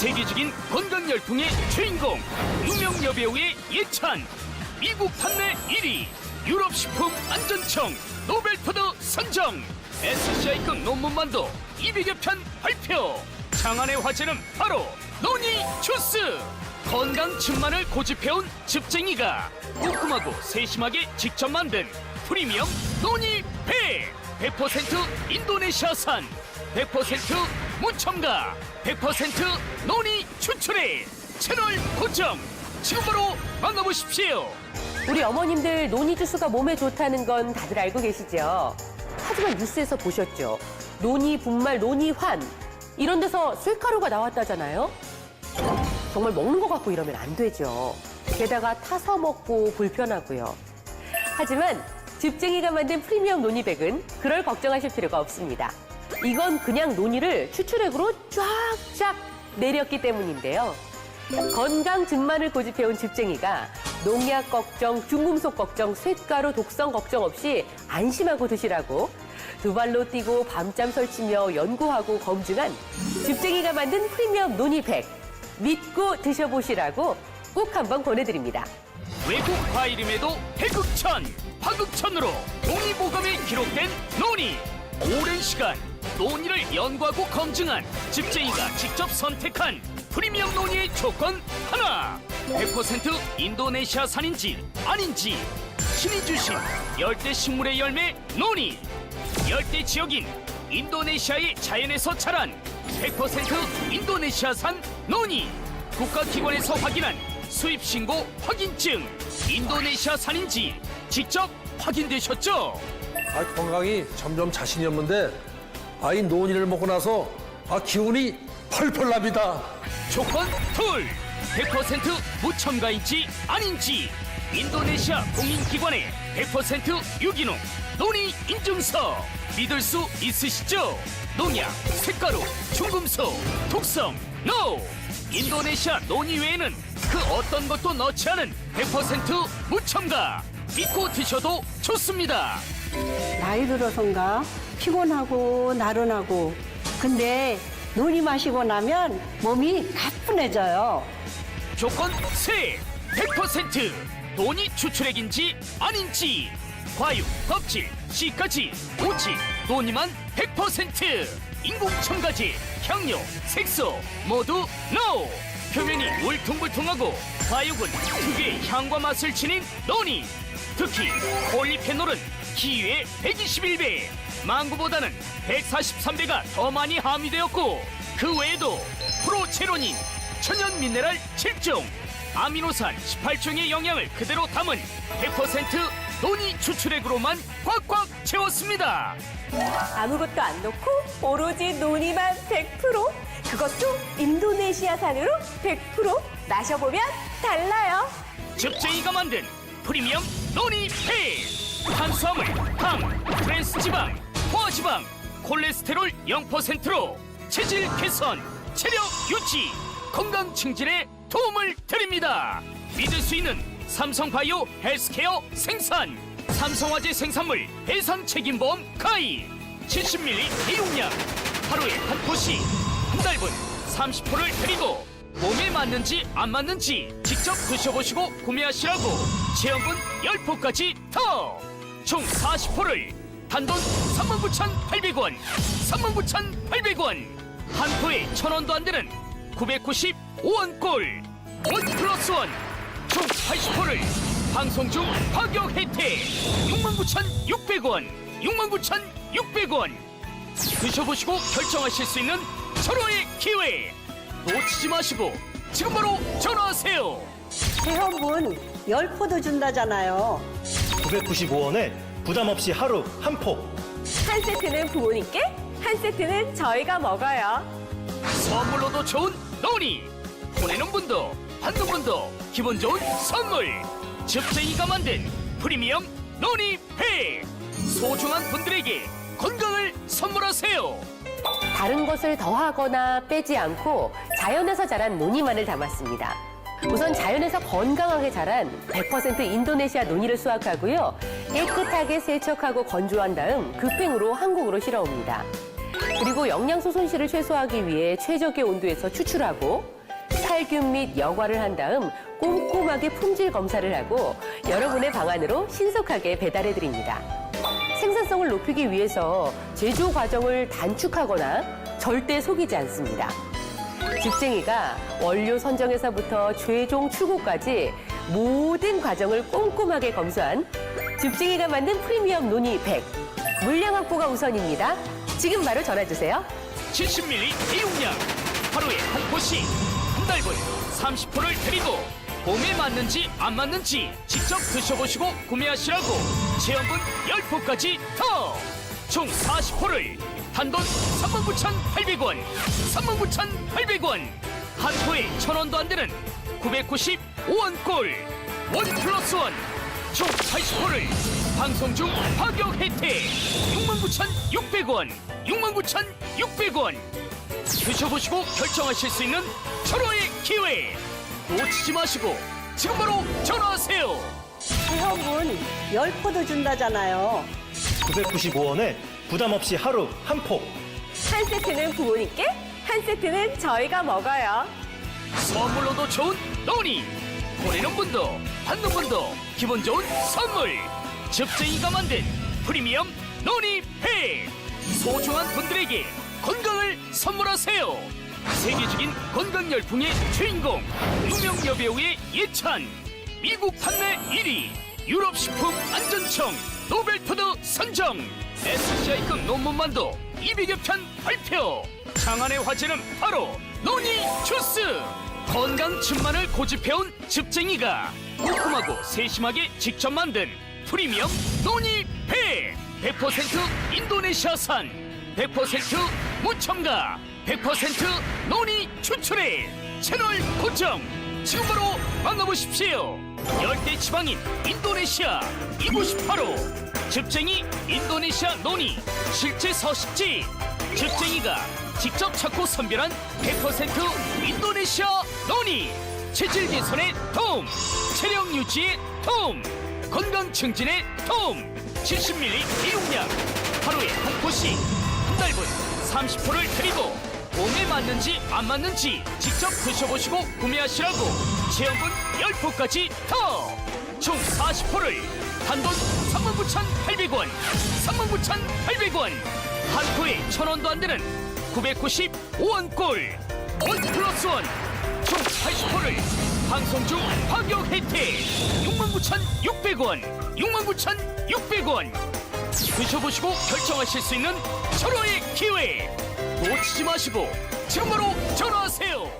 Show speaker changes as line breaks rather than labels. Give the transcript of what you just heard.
세계적인 건강 열풍의 주인공 유명 여배우의 예찬. 미국 판매 1위 유럽 식품 안전청 노벨푸드 선정. SCI급 논문만도 200여 편 발표. 장안의 화제는 바로 노니 주스. 건강 즙만을 고집해온 즙쟁이가 꼼꼼하고 세심하게 직접 만든 프리미엄 노니 배. 100% 인도네시아산. 100% 무첨가 100% 노니 추출해 채널 고정 지금 바로 만나보십시오
우리 어머님들 노니 주스가 몸에 좋다는 건 다들 알고 계시죠? 하지만 뉴스에서 보셨죠? 노니 분말, 노니 환 이런 데서 쇠가루가 나왔다잖아요. 정말 먹는 것 같고 이러면 안 되죠. 게다가 타서 먹고 불편하고요. 하지만 즙쟁이가 만든 프리미엄 노니백은 그럴 걱정하실 필요가 없습니다. 이건 그냥 노니를 추출액으로 쫙쫙 내렸기 때문인데요. 건강 즙만을 고집해온 즙쟁이가 농약 걱정, 중금속 걱정, 쇳가루 독성 걱정 없이 안심하고 드시라고 두 발로 뛰고 밤잠 설치며 연구하고 검증한 즙쟁이가 만든 프리미엄 노니백 믿고 드셔보시라고 꼭 한번 보내드립니다.
외국 과일임에도 대극천, 파극천으로 농이보감이 기록된 노니 오랜 시간 노니를 연구하고 검증한 집쟁이가 직접 선택한 프리미엄 노니의 조건 하나. 100% 인도네시아산인지 아닌지 신이 주신 열대 식물의 열매 노니 열대 지역인 인도네시아의 자연에서 자란 100% 인도네시아산 노니 국가기관에서 확인한 수입 신고 확인증. 인도네시아산인지 직접 확인되셨죠?
아, 건강이 점점 자신이 없는데 아이 노니를 먹고 나서 아 기운이 펄펄 납니다.
조건 둘 100% 무첨가인지 아닌지 인도네시아 공인기관의 100% 유기농 노니 인증서 믿을 수 있으시죠? 농약, 색가루, 중금속, 독성, NO! 인도네시아 노니 외에는 그 어떤 것도 넣지 않은 100% 무첨가 믿고 드셔도 좋습니다.
나이 들어서인가 피곤하고 나른하고. 근데 눈이 마시고 나면 몸이 가뿐해져요.
조건 세. 100% 돈이 추출액인지 아닌지. 과육, 껍질, 씨까지 오직 돈이만 100% 인공 첨가제, 향료, 색소 모두 NO 표면이 울퉁불퉁하고 과육은 특유의 향과 맛을 지닌 노니. 특히 폴리페놀은 기유의 121배 망고보다는 143배가 더 많이 함유되었고 그 외에도 프로체로닌 천연 미네랄 7종, 아미노산 18종의 영양을 그대로 담은 100% 논이 추출액으로만 꽉꽉 채웠습니다.
아무것도 안 넣고 오로지 노니만 100% 그것도 인도네시아산으로 100% 마셔보면 달라요.
즙쟁이가 만든 프리미엄 노니페 탄수화물, 당, 트랜스지방, 포화지방, 콜레스테롤 0%로 체질 개선, 체력 유지, 건강 증진에 도움을 드립니다. 믿을 수 있는 삼성바이오 헬스케어 생산, 삼성화재 생산물 배상 책임보험 가입, 70ml 대용량, 하루에 한 포씩, 한 달분 30포를 드리고 몸에 맞는지 안 맞는지 직접 드셔보시고 구매하시라고 체험분 10포까지 더! 총 40포를 단돈 39,800원, 39,800원. 한 포에 1,000원도 안 되는 995원꼴 원 플러스 원. 총 80포를 방송 중 파격 혜택. 69,600원, 69,600원. 드셔보시고 결정하실 수 있는 절호의 기회. 놓치지 마시고 지금 바로 전화하세요.
회원분 열 포도 준다잖아요.
995원에 부담 없이 하루 한 포.
한 세트는 부모님께, 한 세트는 저희가 먹어요.
선물로도 좋은 노니 보내는 분도 받는 분도 기분 좋은 선물 즙쟁이가 만든 프리미엄 노니 회 소중한 분들에게 건강을 선물하세요
다른 것을 더하거나 빼지 않고 자연에서 자란 노니만을 담았습니다. 우선 자연에서 건강하게 자란 100% 인도네시아 노니를 수확하고요. 깨끗하게 세척하고 건조한 다음 급행으로 한국으로 실어옵니다. 그리고 영양소 손실을 최소화하기 위해 최적의 온도에서 추출하고 살균 및 여과를 한 다음 꼼꼼하게 품질 검사를 하고 여러분의 방 안으로 신속하게 배달해 드립니다. 생산성을 높이기 위해서 제조 과정을 단축하거나 절대 속이지 않습니다. 집쟁이가 원료 선정에서부터 최종 출고까지 모든 과정을 꼼꼼하게 검수한 집쟁이가 만든 프리미엄 논이 100. 물량 확보가 우선입니다. 지금 바로 전화 주세요.
70ml 대용량 하루에 한 포씩 한 달분 30포를 드리고 봄에 맞는지 안 맞는지 직접 드셔보시고 구매하시라고 체험분 10포까지 더! 총 40포를 단돈 39,800원 39,800원 한 포에 1,000원도 안 되는 995원 꼴 원 플러스 원 총 80포를 방송 중 파격 혜택 69,600원 69,600원 드셔보시고 결정하실 수 있는 절호의 기회 놓치지 마시고 지금 바로 전화하세요
회원분 열 포도 준다잖아요.
995원에 부담 없이 하루 한 포.
한 세트는 부모님께, 한 세트는 저희가 먹어요.
선물로도 좋은 노니 보내는 분도 받는 분도 기분 좋은 선물. 집쟁이가 만든 프리미엄 노니팩 소중한 분들에게 건강을 선물하세요. 세계적인 건강 열풍의 주인공 유명 여배우의 예찬. 미국 판매 1위 유럽 식품 안전청 노벨푸드 선정. SCI급 논문만도 200여 편 발표. 장안의 화제는 바로 노니 주스 건강 춘만을 고집해온 집쟁이가 꼼꼼하고 세심하게 직접 만든 프리미엄 노니팩 100% 인도네시아산 100% 무첨가 100% 노니 추출해 채널 고정! 지금 바로 만나보십시오! 열대 지방인 인도네시아 이곳이 바로 집쟁이 인도네시아 노니 실제 서식지! 집쟁이가 직접 찾고 선별한 100% 인도네시아 노니 체질 개선에 도움 체력 유지에 도움 건강 증진에 도움 70ml 이용량 하루에 한 포씩 한 달분 30포를 드리고 몸에 맞는지 안 맞는지 직접 드셔보시고 구매하시라고 체험분 10포까지 더! 총 40포를 단돈 39,800원 39,800원 한 포에 1,000원도 안 되는 995원 꼴! 원 플러스 원! 총 80포를 방송 중 파격 혜택 69,600원 69,600원. 드셔보시고 결정하실 수 있는 절호의 기회. 놓치지 마시고 지금 바로 전화하세요